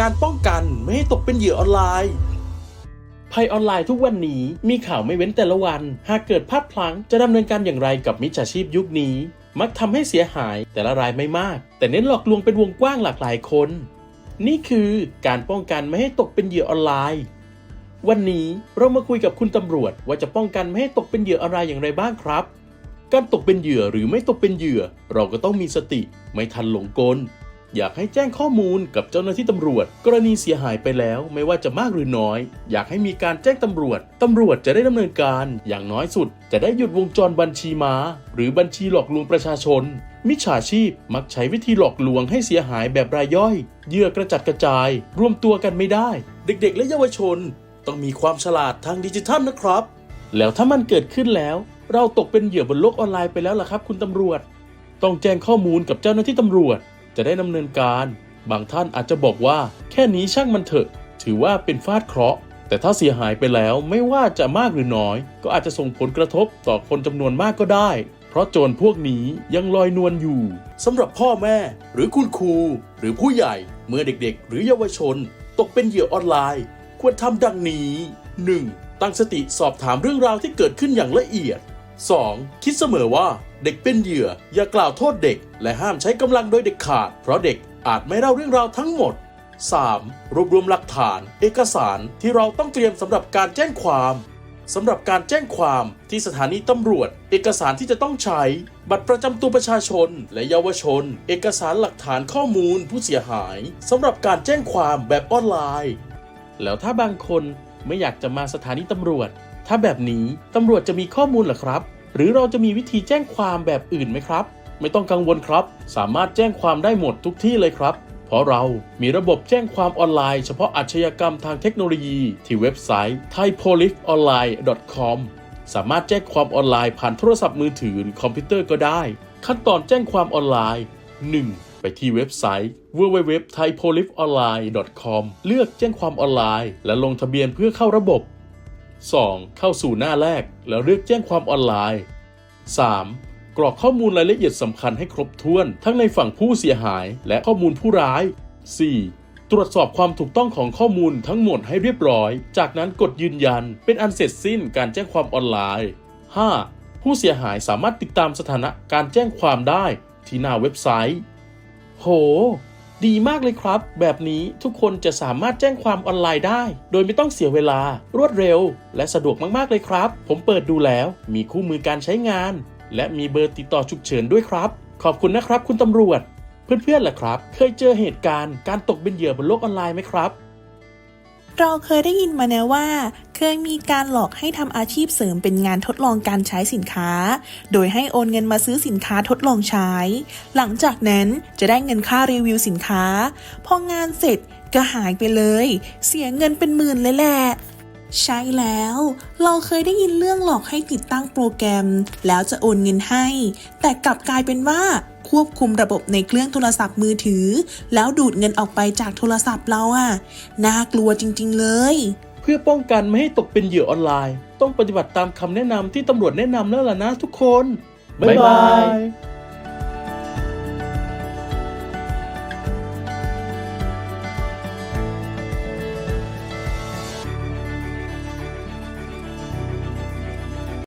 การป้องกันไม่ให้ตกเป็นเหยื่อออนไลน์ภัยออนไลน์ทุกวันนี้มีข่าวไม่เว้นแต่ละวัน หากเกิดพลาดพลั้งจะดำเนินการอย่างไรกับมิจฉาชีพยุคนี้ มักทำให้เสียหายแต่ละรายไม่มาก แต่เน้นหลอกลวงเป็นวงกว้างหลากหลายคน นี่คือการป้องกันไม่ให้ตกเป็นเหยื่อออนไลน์ วันนี้เรามาคุยกับคุณตำรวจ ว่าจะป้องกันไม่ให้ตกเป็นเหยื่ออะไรอย่างไรบ้างครับ การตกเป็นเหยื่อหรือไม่ตกเป็นเหยื่อ เราก็ต้องมีสติ ไม่ทันหลงกล อยากให้แจ้งข้อมูลกับเจ้าหน้าที่ตำรวจ กรณีเสียหายไปแล้วไม่ว่าจะมากหรือน้อย อยากให้มีการแจ้งตำรวจ ตำรวจจะได้ดำเนินการ อย่างน้อยสุด จะได้หยุดวงจรบัญชีม้า หรือบัญชีหลอกลวงประชาชน มิจฉาชีพมักใช้วิธีหลอกลวงให้เสียหายแบบรายย่อยเยื่อกระจัดกระจาย รวมตัวกันไม่ได้ เด็กๆ และเยาวชน ต้องมีความฉลาดทางดิจิทัลนะครับ แล้วถ้ามันเกิดขึ้นแล้ว เราตกเป็นเหยื่อบนโลกออนไลน์ไปแล้วล่ะครับ คุณตำรวจ ต้องแจ้งข้อมูลกับเจ้าหน้าที่ตำรวจ จะได้ดำเนินการ บางท่านอาจจะบอกว่า แค่นี้ช่างมันเถอะ ถือว่าเป็นฟาดเคราะห์แต่ถ้าเสียหายไปแล้วไม่ว่าจะมากหรือน้อย ก็อาจจะส่งผลกระทบต่อคนจำนวนมากก็ได้ เพราะโจรพวกนี้ยังลอยนวลอยู่สำหรับพ่อแม่ หรือคุณครู หรือผู้ใหญ่ เมื่อเด็กๆ หรือเยาวชน ตกเป็นเหยื่อออนไลน์ ควรทำดังนี้ 1. ตั้งสติสอบถามเรื่องราวที่เกิดขึ้นอย่างละเอียด 2. คิดเสมอว่า เด็กเป็นเหยื่อ อย่ากล่าวโทษเด็ก และห้ามใช้กำลังโดยเด็ดขาด เพราะเด็กอาจไม่เล่าเรื่องราวทั้งหมด 3. รวบรวมหลักฐาน เอกสารที่เราต้องเตรียมสำหรับการแจ้งความสำหรับการแจ้งความที่สถานีตำรวจ เอกสารที่จะต้องใช้ บัตรประจำตัวประชาชน และเยาวชน เอกสารหลักฐานข้อมูลผู้เสียหายสำหรับการแจ้งความแบบออนไลน์ แล้วถ้าบางคนไม่อยากจะมาสถานีตำรวจ ถ้าแบบนี้ตำรวจจะมีข้อมูลหรอครับ หรือเราจะมีวิธีแจ้งความแบบอื่นไหมครับ ไม่ต้องกังวลครับ สามารถแจ้งความได้หมดทุกที่เลยครับ เพราะเรามีระบบแจ้งความออนไลน์เฉพาะอาชญากรรมทางเทคโนโลยี ที่เว็บไซต์ thaipoliceonline.com สามารถแจ้งความออนไลน์ผ่านโทรศัพท์มือถือหรือคอมพิวเตอร์ก็ได้ ขั้นตอนแจ้งความออนไลน์ 1. ไปที่เว็บไซต์ www.thaipoliceonline.com เลือกแจ้งความออนไลน์ และลงทะเบียนเพื่อเข้าระบบ 2. เข้าสู่หน้าแรก แล้วเลือกแจ้งความออนไลน์ 3. กรอกข้อมูลรายละเอียดสำคัญให้ครบถ้วน ทั้งในฝั่งผู้เสียหายและข้อมูลผู้ร้าย 4. ตรวจสอบความถูกต้องของข้อมูลทั้งหมดให้เรียบร้อย จากนั้นกดยืนยัน เป็นอันเสร็จสิ้นการแจ้งความออนไลน์ 5. ผู้เสียหายสามารถติดตามสถานะการแจ้งความได้ที่หน้าเว็บไซต์ โห ดีมากเลยครับ แบบนี้ทุกคนจะสามารถแจ้งความออนไลน์ได้ โดยไม่ต้องเสียเวลารวดเร็ว และสะดวกมากๆเลยครับ ผมเปิดดูแล้วมีคู่มือการใช้งาน และมีเบอร์ติดต่อฉุกเฉินด้วยครับ ขอบคุณนะครับ คุณตำรวจ เพื่อนๆล่ะครับ เคยเจอเหตุการณ์การตกเป็นเหยื่อบนโลกออนไลน์ไหมครับ เราเคยได้ยินมาแนะว่า เคยมีการหลอกให้ทำอาชีพเสริมเป็นงานทดลองการใช้สินค้า โดยให้โอนเงินมาซื้อสินค้าทดลองใช้ หลังจากนั้นจะได้เงินค่ารีวิวสินค้า พองานเสร็จก็หายไปเลย เสียเงินเป็นหมื่นเลยแหละ ใช่แล้ว เราเคยได้ยินเรื่องหลอกให้ติดตั้งโปรแกรม แล้วจะโอนเงินให้ แต่กลับกลายเป็นว่าควบคุมระบบในเครื่องโทรศัพท์มือถือ แล้วดูดเงินออกไปจากโทรศัพท์เราอะน่ากลัวจริง ๆ เลย เพื่อป้องกันไม่ให้ตกเป็นเหยื่อออนไลน์ ต้องปฏิบัติตามคำแนะนำที่ตำรวจแนะนำแล้วล่ะนะทุกคน บ๊ายบาย